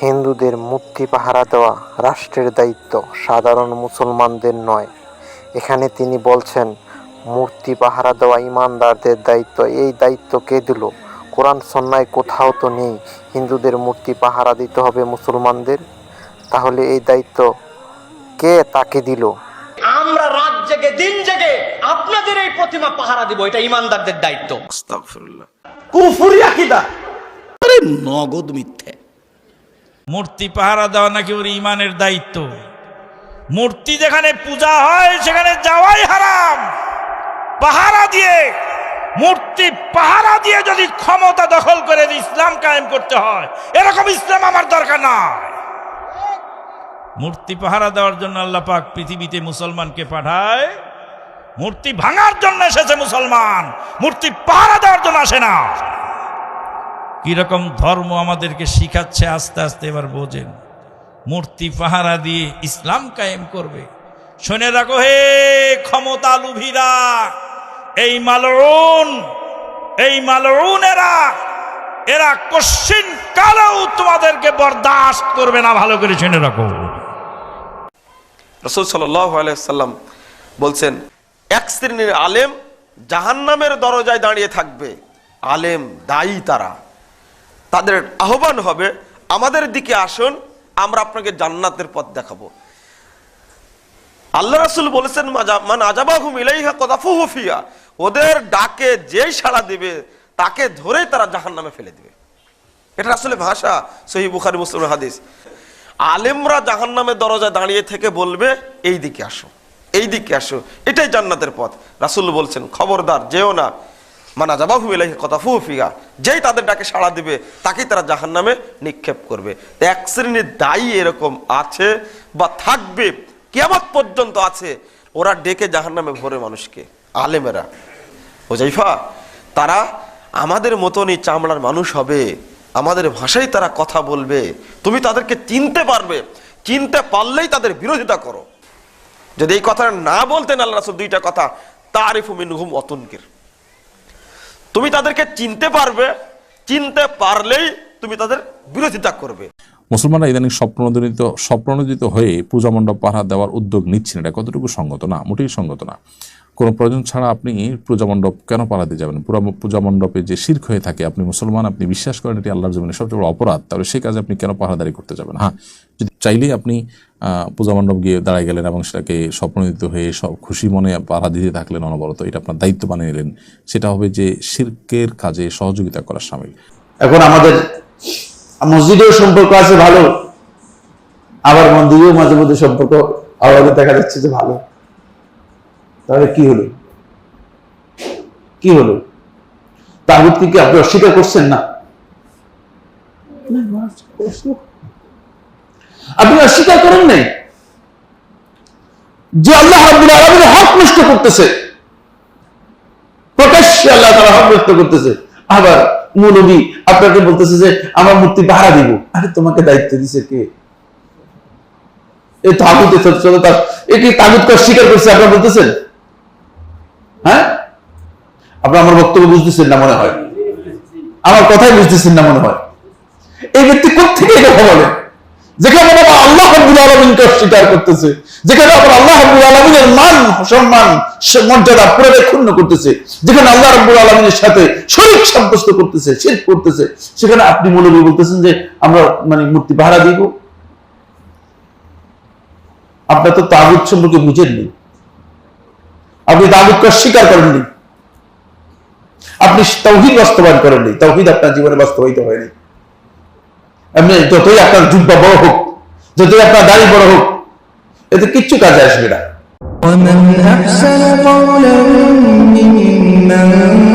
হিন্দুদের মূর্তি পাহারা দেওয়া রাষ্ট্রের দায়িত্ব সাধারণ মুসলমানদের নয়। এখানে তিনি বলছেন মূর্তি পাহারা দেওয়া ইমানদারদের দায়িত্ব। এই দায়িত্ব কে দিল? কোরআন সন্ন্যায় কোথাও তো নেই। হিন্দুদের মূর্তি পাহারা দিতে হবে মুসলমানদের। তাহলে এই দায়িত্ব কে তাকে দিল? আমরা রাত জেগে দিন জেগে আপনাদের এই প্রতিমা পাহারা দিব। এটা ইমানদারদের দায়িত্ব। আস্তাগফিরুল্লাহ। কুফুরি আকিদা। আরে নগদ মিথ্যে। মূর্তি পাহারা দেওয়া নাকি ওর ইমানের দায়িত্ব? মূর্তি যেখানে পূজা হয়, সেখানে যাওয়াই হারাম। পাহারা দিয়ে, মূর্তি পাহারা দিয়ে যদি ক্ষমতা দখল করে ইসলাম কায়েম করতে হয়, এরকম ইসলাম আমার দরকার নাই। মূর্তি পাহারা দেওয়ার জন্য আল্লাহ পাক পৃথিবীতে মুসলমানকে পাঠায়। মূর্তি ভাঙার জন্য এসেছে মুসলমান। মূর্তি পাহারা দেওয়ার জন্য আসে না। কীরকম ধর্ম আমাদেরকে শিখাচ্ছে আস্তে আস্তে এবার বোঝেন। মূর্তি পাহারা দিয়ে ইসলাম কায়েম করবে। শুনে রাখো, হে ক্ষমতা লুভিরা এই মালরুন এই মালরুন এরা এরা কশ্চিন কালেও তোমাদেরকে বরদাস্ত করবে না, ভালো করে শুনে রাখো। রসুল সাল্লাম বলছেন, এক শ্রেণির আলেম জাহান্নামের দরজায় দাঁড়িয়ে থাকবে। আলেম দায়ী তারা। তাদের আহ্বান হবে, আমাদের দিকে আসুন, আমরা আপনাকে জান্নাতের পথ দেখাবো। আল্লাহ রাসুল বলেছেন মান আজাবাহুম ইলাইহা কদাফুহু ফিয়া ওদের ডাকে যেই সাড়া দিবে, তাকে ধরেই তারা জাহান্নামে ফেলে দিবে। এটা আসলে ভাষা সহি বুখারি মুসলিম হাদিস। আলেমরা জাহান্নামের দরজায় দাঁড়িয়ে থেকে বলবে এই দিকে আসো এই দিকে আসো, এটাই জান্নাতের পথ। রাসুল বলছেন, খবরদার, যেও না। মানা যাবাহু এলাহি কথা ফুফিয়া যেই তাদের ডাকে সাড়া দিবে, তাকেই তারা জাহান্নামে নিক্ষেপ করবে। এক শ্রেণির দায়ী এরকম আছে বা থাকবে কেমন পর্যন্ত আছে, ওরা ডেকে জাহান্নামে ভরে মানুষকে, আলেমেরা। ও হোজাইফা তারা আমাদের মতনই চামড়ার মানুষ হবে, আমাদের ভাষায় তারা কথা বলবে, তুমি তাদেরকে চিনতে পারবে, চিনতে পারলেই তাদের বিরোধিতা করো। যদি এই কথা না বলতেন আল্লাহ রাসূল দুইটা কথা, তারিফু মিনহুম অতনকির। তুমি তাদেরকে চিনতে পারবে, চিনতে পারলেই তুমি তাদের বিরোধিতা করবে। মুসলমানরা ইদানিং স্বপ্নদরিত স্বপ্নদিত হয়ে পূজা মণ্ডপ পাহারা দেওয়ার উদ্যোগ নিচ্ছেন। এটা কতটুকু সঙ্গত? না, মোটেই সঙ্গত না। কোনো প্রয়োজন ছাড়া আপনি পূজা মণ্ডপ কেন পালাতে যাবেন? পুরো পূজা মণ্ডপে যে শির্ক হয়ে থাকে আপনি মুসলমান আপনি বিশ্বাস করেন এটি আল্লাহর জমিনে সবচেয়ে বড় অপরাধ তাহলে সেই কাজে আপনি কেন পাহারাদারি করতে যাবেন? হ্যাঁ যদি চাইলেই আপনি আহ, পূজা মণ্ডপ গিয়ে দাঁড়ায় গেলেন এবং সেটাকে স্বপ্নদিত হয়ে সব খুশি মনে পাহারা দিতে থাকলেন অনবরত এটা আপনার দায়িত্ব বানিয়ে নিলেন সেটা হবে যে শির্কের কাজে সহযোগিতা করার সামিল। এখন আমাদের মসজিদেও সম্পর্ক আছে ভালো আবার মন্দিরেও মাঝে মধ্যে সম্পর্ক আবার দেখা যাচ্ছে যে ভালো। তাহলে কি হলো? কি হলো? তাগুতকে কি আপনি অস্বীকার করছেন না? আপনি অস্বীকার করেন নাই যে আল্লাহ রাব্বুল আলামিনের হক নষ্ট করতেছে। প্রকাশ্যে আল্লাহ তারা হক ব্যক্ত করতেছে। আবার মৌলবী আপনাকে বলতেছে যে, আমার মূর্তি ভাড়া দিব। আরে তোমাকে দায়িত্ব দিছে কে? এই তাগুতে ছোট ছোট তার এ কি তাগুতকে অস্বীকার করছে আপনারা বলতেছেন? হ্যাঁ? আপনার আমার বক্তব্য বুঝতেছেন না মনে হয়? আমার কথাই বুঝতেছেন না মনে হয়? এই ব্যক্তি কোথেকে এই কথা বলে? যেখানে আল্লাহ রাব্বুল আলামিনকে অস্বীকার করতেছে, যেখানে আবার আল্লাহ রাব্বুল আলামিনের মান, সম্মান মর্যাদা পুরোটাই ক্ষুণ্ণ করতেছে, যেখানে আল্লাহ রাব্বুল আলামিনের সাথে শরীর সাব্যস্ত করতেছে, শিরক করতেছে, সেখানে আপনি মৌলবী বলতেছেন যে, আমরা মানে মূর্তি ভাড়া দিব? আপনার তো তাগুত সম্পর্কে বুঝেননি। আপনি তাগুতকে অস্বীকার করেননি আপনি তৌহিদ বাস্তবায়ন করেননি তৌহিদ আপনার জীবনে বাস্তবায়িত হয়নি এমনি যতই আপনার জুব্বা বড় হোক যতই আপনার দাড়ি বড় হোক এতে কিচ্ছু কাজে আসবে না ومن أحسن قولا ممن